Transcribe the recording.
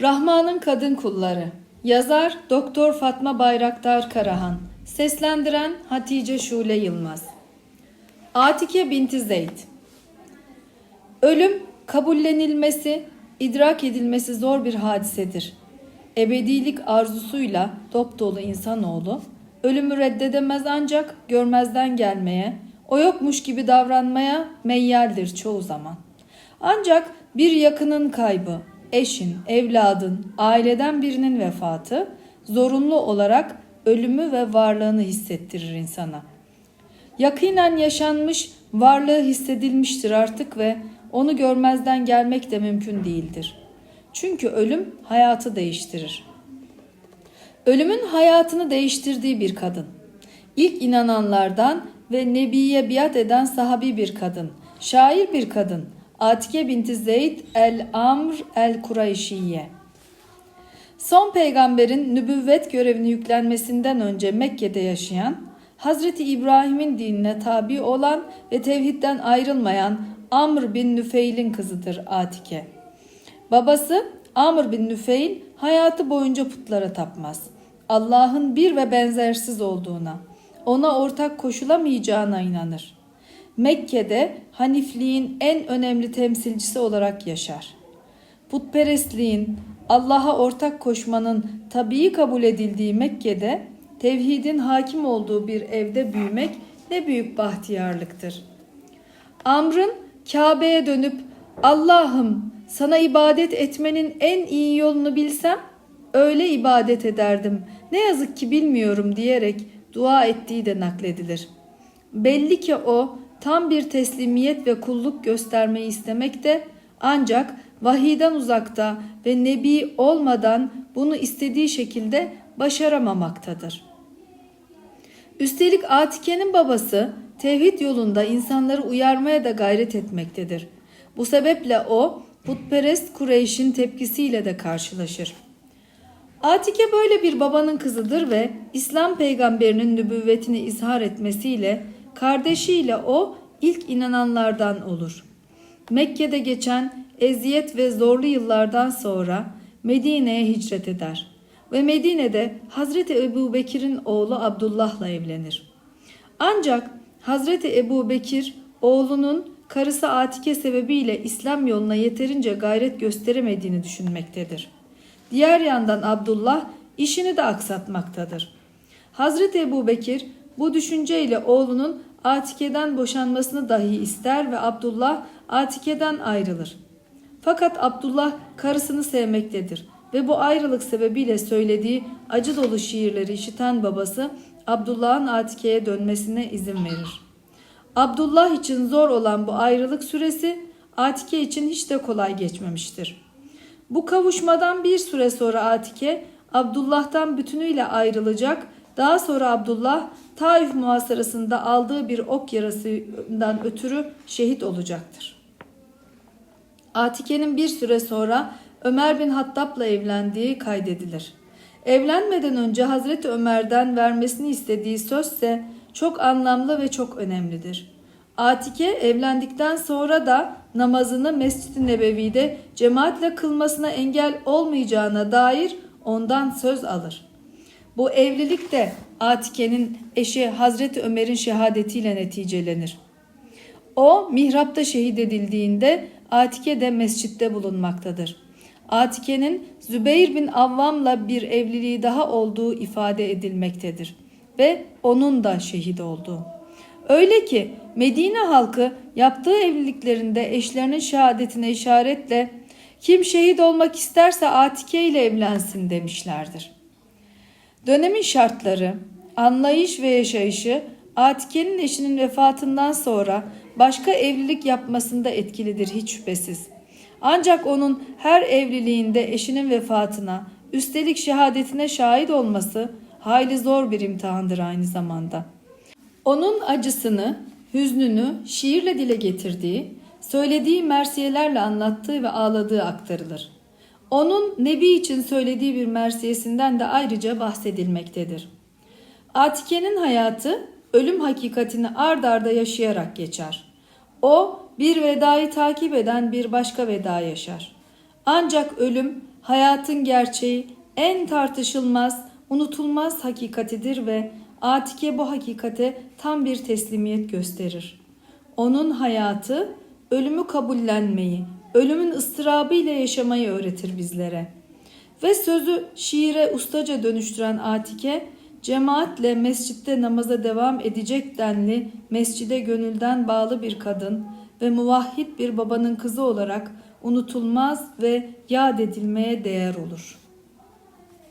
Rahman'ın Kadın Kulları Yazar Doktor Fatma Bayraktar Karahan Seslendiren Hatice Şule Yılmaz Atike binti Zeyd Ölüm kabullenilmesi, idrak edilmesi zor bir hadisedir. Ebedilik arzusuyla dop dolu insanoğlu ölümü reddedemez ancak görmezden gelmeye, o yokmuş gibi davranmaya meyyaldir çoğu zaman. Ancak bir yakının kaybı, eşin, evladın, aileden birinin vefatı zorunlu olarak ölümü ve varlığını hissettirir insana. Yakinen yaşanmış, varlığı hissedilmiştir artık ve onu görmezden gelmek de mümkün değildir. Çünkü ölüm hayatı değiştirir. Ölümün hayatını değiştirdiği bir kadın. İlk inananlardan ve Nebi'ye biat eden sahabi bir kadın. Şair bir kadın. Atike binti Zeyd el-Amr el-Kureyşiye. Son peygamberin nübüvvet görevini yüklenmesinden önce Mekke'de yaşayan, Hazreti İbrahim'in dinine tabi olan ve tevhidden ayrılmayan Amr bin Nüfeil'in kızıdır Atike. Babası Amr bin Nüfeil hayatı boyunca putlara tapmaz. Allah'ın bir ve benzersiz olduğuna, ona ortak koşulamayacağına inanır. Mekke'de Hanifliğin en önemli temsilcisi olarak yaşar. Putperestliğin, Allah'a ortak koşmanın tabii kabul edildiği Mekke'de tevhidin hakim olduğu bir evde büyümek ne büyük bahtiyarlıktır. Amr'ın Kabe'ye dönüp Allah'ım sana ibadet etmenin en iyi yolunu bilsem öyle ibadet ederdim. Ne yazık ki bilmiyorum diyerek dua ettiği de nakledilir. Belli ki o tam bir teslimiyet ve kulluk göstermeyi istemekte ancak vahiden uzakta ve nebi olmadan bunu istediği şekilde başaramamaktadır. Üstelik Atike'nin babası tevhid yolunda insanları uyarmaya da gayret etmektedir. Bu sebeple o putperest Kureyş'in tepkisiyle de karşılaşır. Atike böyle bir babanın kızıdır ve İslam peygamberinin nübüvvetini izhar etmesiyle kardeşiyle o ilk inananlardan olur. Mekke'de geçen eziyet ve zorlu yıllardan sonra Medine'ye hicret eder ve Medine'de Hazreti Ebu Bekir'in oğlu Abdullah'la evlenir. Ancak Hazreti Ebu Bekir oğlunun karısı Atike sebebiyle İslam yoluna yeterince gayret gösteremediğini düşünmektedir. Diğer yandan Abdullah işini de aksatmaktadır. Hazreti Ebu Bekir bu düşünceyle oğlunun Atike'den boşanmasını dahi ister ve Abdullah Atike'den ayrılır. Fakat Abdullah karısını sevmektedir ve bu ayrılık sebebiyle söylediği acı dolu şiirleri işiten babası Abdullah'ın Atike'ye dönmesine izin verir. Abdullah için zor olan bu ayrılık süresi Atike için hiç de kolay geçmemiştir. Bu kavuşmadan bir süre sonra Atike Abdullah'tan bütünüyle ayrılacak. Daha sonra Abdullah Taif muhasarasında aldığı bir ok yarasından ötürü şehit olacaktır. Atike'nin bir süre sonra Ömer bin Hattab'la evlendiği kaydedilir. Evlenmeden önce Hazreti Ömer'den vermesini istediği sözse çok anlamlı ve çok önemlidir. Atike evlendikten sonra da namazını Mescid-i Nebevi'de cemaatle kılmasına engel olmayacağına dair ondan söz alır. Bu evlilik de Atike'nin eşi Hazreti Ömer'in şehadetiyle neticelenir. O mihrapta şehit edildiğinde Atike de mescitte bulunmaktadır. Atike'nin Zübeyir bin Avvam'la bir evliliği daha olduğu ifade edilmektedir ve onun da şehit olduğu. Öyle ki Medine halkı yaptığı evliliklerinde eşlerinin şehadetine işaretle kim şehit olmak isterse Atike ile evlensin demişlerdir. Dönemin şartları, anlayış ve yaşayışı Atike'nin eşinin vefatından sonra başka evlilik yapmasında etkilidir hiç şüphesiz. Ancak onun her evliliğinde eşinin vefatına, üstelik şehadetine şahit olması hayli zor bir imtihandır aynı zamanda. Onun acısını, hüznünü şiirle dile getirdiği, söylediği mersiyelerle anlattığı ve ağladığı aktarılır. Onun Nebi için söylediği bir mersiyesinden de ayrıca bahsedilmektedir. Atike'nin hayatı ölüm hakikatini ard arda yaşayarak geçer. O bir vedayı takip eden bir başka veda yaşar. Ancak ölüm hayatın gerçeği, en tartışılmaz, unutulmaz hakikatidir ve Atike bu hakikate tam bir teslimiyet gösterir. Onun hayatı ölümü kabullenmeyi, ölümün ıstırabı ile yaşamayı öğretir bizlere. Ve sözü şiire ustaca dönüştüren Atike, cemaatle mescitte namaza devam edecek denli mescide gönülden bağlı bir kadın ve muvahhid bir babanın kızı olarak unutulmaz ve yad edilmeye değer olur.''